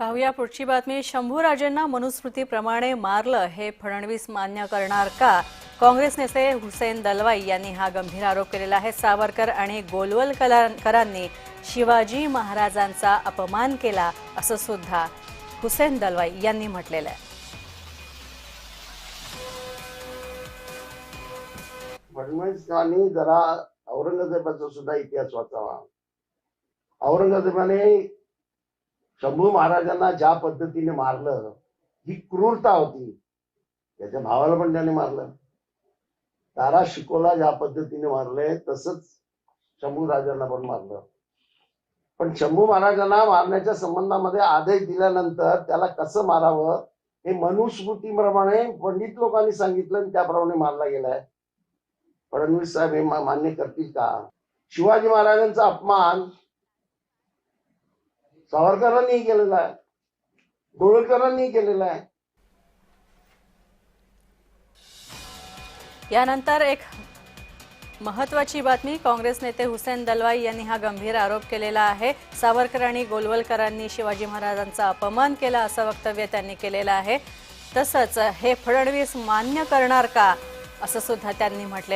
पाहूया पुढची बातमी. शंभूराजेंना मनुस्मृतीप्रमाणे मारलं हे फडणवीस मान्य करणार का? काँग्रेस नेते हुसेन दलवाई यांनी हा गंभीर आरोप केलेला आहे. सावरकर आणि गोलवलकरांनी शिवाजी महाराजांचा अपमान केला असं सुद्धा हुसेन दलवाई यांनी म्हटलेलं आहे. फडणवीसांनी जरा औरंगजेबाचा सुद्धा इतिहास वाचावा. औरंगजेबाने शंभू महाराजांना ज्या पद्धतीने मारलं ही क्रूरता होती. त्याच्या भावाला पण त्याने मारलं. तारा शिकोला ज्या पद्धतीने मारले तसंच शंभू राजांना पण मारलं. पण शंभू महाराजांना मारण्याच्या संबंधामध्ये आदेश दिल्यानंतर त्याला कसं मारावं हे मनुस्मृतीप्रमाणे पंडित लोकांनी सांगितलं आणि त्याप्रमाणे मारला गेलाय. फडणवीस साहेब हे मान्य करतील का? शिवाजी महाराजांचा अपमान सावरकरांनी केलेला आहे. गोळकरांनी केलेला आहे. यानंतर एक महत्वाची बातमी काँग्रेस नेते हुसेन दलवाई यांनी हा गंभीर आरोप केलेला आहे. सावरकर आणि गोलवलकरांनी शिवाजी महाराजांचा अपमान केला असं वक्तव्य त्यांनी केलेलं आहे. तसंच हे फडणवीस मान्य करणार का असं सुद्धा त्यांनी म्हटलेलं